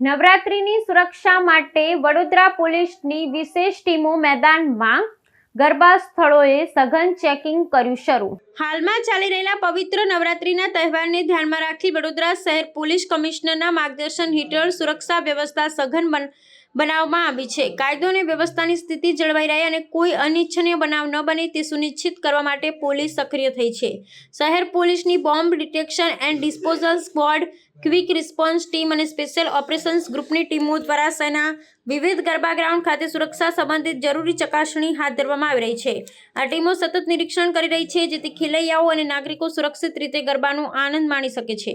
નવરાત્રિની સુરક્ષા માટે વડોદરા પોલીસની વિશેષ ટીમો મેદાનમાં ગરબા સ્થળોએ સઘન ચેકિંગ કર્યું શરૂ. હાલમાં ચાલી રહેલા પવિત્ર નવરાત્રિના તહેવારને ધ્યાનમાં રાખી વડોદરા શહેર પોલીસ કમિશનરના માર્ગદર્શન હેઠળ સુરક્ષા વ્યવસ્થા સઘન બન, બનાવવામાં આવી છે. કાયદો અને વ્યવસ્થાની સ્થિતિ જળવાઈ રહે અને કોઈ અનિચ્છનીય બનાવ ન બને તે સુનિશ્ચિત કરવા માટે પોલીસ સક્રિય થઈ છે. શહેર પોલીસની bomb detection and disposal squad quick response team અને સ્પેશિયલ ઓપરેશન્સ ગ્રુપની ટીમો દ્વારા સેના વિવિધ ગરબા ગ્રાઉન્ડ ખાતે સુરક્ષા સંબંધિત જરૂરી ચકાસણી હાથ ધરવામાં આવી રહી છે. આ ટીમો સતત નિરીક્ષણ કરી રહી છે જેથી ખેલૈયાઓ અને નાગરિકો સુરક્ષિત રીતે ગરબાનો આનંદ માણી શકે છે.